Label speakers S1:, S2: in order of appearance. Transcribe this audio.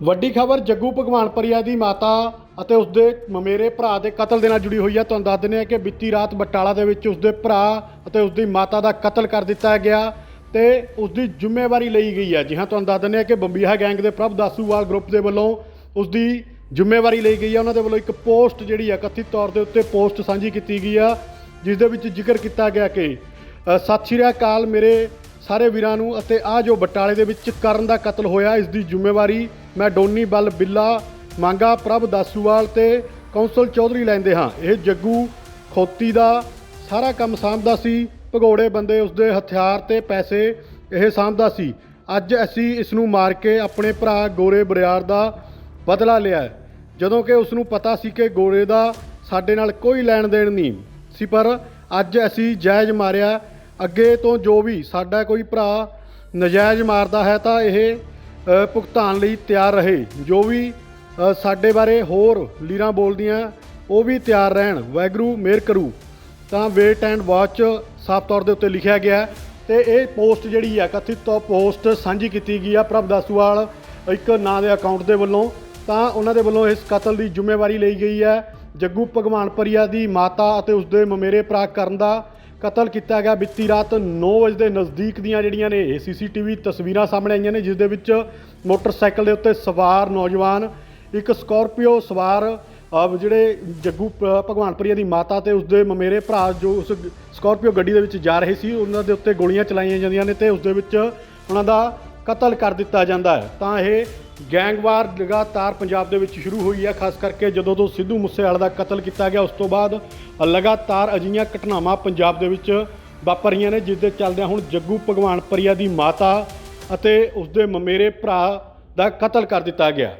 S1: ਵੱਡੀ ਖਬਰ, ਜੱਗੂ ਭਗਵਾਨਪੁਰੀਆ ਦੀ ਮਾਤਾ ਅਤੇ ਉਸਦੇ ਮਮੇਰੇ ਭਰਾ ਦੇ ਕਤਲ ਦੇ ਨਾਲ ਜੁੜੀ ਹੋਈ ਹੈ ਤੁਹਾਨੂੰ ਦੱਸ ਦਿੰਦੇ ਹਾਂ ਕਿ ਬੀਤੀ ਰਾਤ ਬਟਾਲਾ ਦੇ ਵਿੱਚ ਉਸਦੇ ਭਰਾ ਅਤੇ ਉਸਦੀ ਮਾਤਾ ਦਾ ਕਤਲ ਕਰ ਦਿੱਤਾ ਗਿਆ ਤੇ ਉਸਦੀ ਜ਼ਿੰਮੇਵਾਰੀ ਲਈ ਗਈ ਹੈ ਜੀ ਹਾਂ, ਤੁਹਾਨੂੰ ਦੱਸ ਦਿੰਦੇ ਹਾਂ ਕਿ ਬੰਬੀਹਾ ਗੈਂਗ ਦੇ ਪ੍ਰਭ ਦਾਸੂਵਾਲ ਗਰੁੱਪ ਦੇ ਵੱਲੋਂ ਉਸਦੀ ਜ਼ਿੰਮੇਵਾਰੀ ਲਈ ਗਈ ਹੈ ਉਹਨਾਂ ਦੇ ਵੱਲੋਂ ਇੱਕ ਪੋਸਟ ਜਿਹੜੀ ਹੈ ਕਥਿਤ ਤੌਰ ਦੇ ਉੱਤੇ ਪੋਸਟ ਸਾਂਝੀ ਕੀਤੀ ਗਈ ਆ, ਜਿਸ ਦੇ ਵਿੱਚ ਜ਼ਿਕਰ ਕੀਤਾ ਗਿਆ ਕਿ ਸਤਿ ਸ਼੍ਰੀ ਅਕਾਲ ਮੇਰੇ ਸਾਰੇ ਵੀਰਾਂ ਨੂੰ ਅਤੇ ਆ ਜੋ ਬਟਾਲੇ ਦੇ ਵਿੱਚ ਕਰਨ ਦਾ ਕਤਲ ਹੋਇਆ, ਇਸ ਦੀ ਜ਼ਿੰਮੇਵਾਰੀ ਮੈਂ ਡੋਨੀ ਬਲ ਬਿੱਲਾ, ਮੰਗਾ ਪ੍ਰਭ ਦਾਸੂਵਾਲ ਤੇ ਕੌਂਸਲ ਚੌਧਰੀ ਲੈਂਦੇ ਹਾਂ। ਇਹ ਜੱਗੂ ਖੋਤੀ ਦਾ ਸਾਰਾ ਕੰਮ ਸਾਂਭਦਾ ਸੀ। ਭਗੌੜੇ ਬੰਦੇ ਉਸਦੇ ਹਥਿਆਰ ਤੇ ਪੈਸੇ ਇਹ ਸਾਂਭਦਾ ਸੀ। ਅੱਜ ਅਸੀਂ ਇਸ ਨੂੰ ਮਾਰ ਕੇ ਆਪਣੇ ਭਰਾ ਗੋਰੇ ਬਰਿਆਰ ਦਾ ਬਦਲਾ ਲਿਆ ਜਦੋਂ ਕਿ ਉਸ ਨੂੰ ਪਤਾ ਸੀ ਕਿ ਗੋਰੇ ਦਾ ਸਾਡੇ ਨਾਲ ਕੋਈ ਲੈਣ ਦੇਣ ਨਹੀਂ ਸੀ, ਪਰ ਅੱਜ ਅਸੀਂ ਜਾਇਜ਼ ਮਾਰਿਆ। ਅੱਗੇ ਤੋਂ ਜੋ ਵੀ ਸਾਡਾ ਕੋਈ ਭਰਾ ਨਜਾਇਜ਼ ਮਾਰਦਾ ਹੈ ਤਾਂ ਇਹ ਭੁਗਤਾਨ ਲਈ ਤਿਆਰ ਰਹੇ। ਜੋ ਵੀ ਸਾਡੇ ਬਾਰੇ ਹੋਰ ਲੀਰਾਂ ਬੋਲਦੀਆਂ, ਉਹ ਵੀ ਤਿਆਰ ਰਹਿਣ। ਵੈਗਰੂ ਮੇਰ ਕਰੂ। ਤਾਂ ਵੇਟ ਐਂਡ ਵਾਚ ਸਾਫ਼ ਤੌਰ ਦੇ ਉੱਤੇ ਲਿਖਿਆ ਗਿਆ ਹੈ ਤੇ ਇਹ ਪੋਸਟ ਜਿਹੜੀ ਹੈ, ਕਥਿਤ ਤੌਰ ਪੋਸਟ ਸਾਂਝੀ ਕੀਤੀ ਗਈ ਆ ਪ੍ਰਭ ਦਾਸੂਵਾਲ, ਇੱਕ ਨਾਂ ਦੇ ਅਕਾਊਂਟ ਦੇ ਵੱਲੋਂ। ਤਾਂ ਉਹਨਾਂ ਦੇ ਵੱਲੋਂ ਇਸ ਕਤਲ ਦੀ ਜ਼ਿੰਮੇਵਾਰੀ ਲਈ ਗਈ ਹੈ। ਜੱਗੂ ਭਗਵਾਨਪੁਰੀਆ ਦੀ ਮਾਤਾ ਅਤੇ ਉਸਦੇ ਮਮੇਰੇ ਭਰਾ ਕਰਨ ਦਾ ਕਤਲ ਕੀਤਾ ਗਿਆ। ਬੀਤੀ ਰਾਤ 9 ਵਜੇ ਦੇ ਨਜ਼ਦੀਕ ਦੀਆਂ ਜਿਹੜੀਆਂ ਨੇ ਸੀਸੀਟੀਵੀ ਤਸਵੀਰਾਂ ਸਾਹਮਣੇ ਆਈਆਂ ਨੇ, ਜਿਸ ਦੇ ਵਿੱਚ ਮੋਟਰਸਾਈਕਲ ਦੇ ਉੱਤੇ ਸਵਾਰ ਨੌਜਵਾਨ, ਇੱਕ ਸਕਾਰਪੀਓ ਸਵਾਰ ਜਿਹੜੇ ਜੱਗੂ ਭ- ਭਗਵਾਨਪੁਰੀਆ ਦੀ ਮਾਤਾ ਤੇ ਉਸਦੇ ਮਮੇਰੇ ਭਰਾ ਜੋ ਉਸ ਗ- ਸਕਾਰਪੀਓ ਗੱਡੀ ਦੇ ਵਿੱਚ ਜਾ ਰਹੇ ਸੀ, ਉਹਨਾਂ ਦੇ ਉੱਤੇ ਗੋਲੀਆਂ ਚਲਾਈਆਂ ਜਾਂਦੀਆਂ ਨੇ ਤੇ ਉਸ ਦੇ ਵਿੱਚ ਉਹਨਾਂ ਦਾ ਕਤਲ ਕਰ ਦਿੱਤਾ ਜਾਂਦਾ ਹੈ। ਤਾਂ ਇਹ ਗੈਂਗਵਾਰ ਲਗਾਤਾਰ ਪੰਜਾਬ ਦੇ ਵਿੱਚ ਸ਼ੁਰੂ ਹੋਈ ਹੈ, ਖਾਸ ਕਰਕੇ ਜਦੋਂ ਤੋਂ ਸਿੱਧੂ ਮੂਸੇਵਾਲਾ ਦਾ ਕਤਲ ਕੀਤਾ ਗਿਆ, ਉਸ ਤੋਂ ਬਾਅਦ ਲਗਾਤਾਰ ਅਜਿਹੀਆਂ ਘਟਨਾਵਾਂ ਪੰਜਾਬ ਦੇ ਵਿੱਚ ਵਾਪਰ ਰਹੀਆਂ ਨੇ, ਜਿਸ ਦੇ ਚੱਲਦਿਆਂ ਹੁਣ ਜੱਗੂ ਭਗਵਾਨਪੁਰੀਆ ਦੀ ਮਾਤਾ ਅਤੇ ਉਸਦੇ ਮਮੇਰੇ ਭਰਾ ਦਾ ਕਤਲ ਕਰ ਦਿੱਤਾ ਗਿਆ।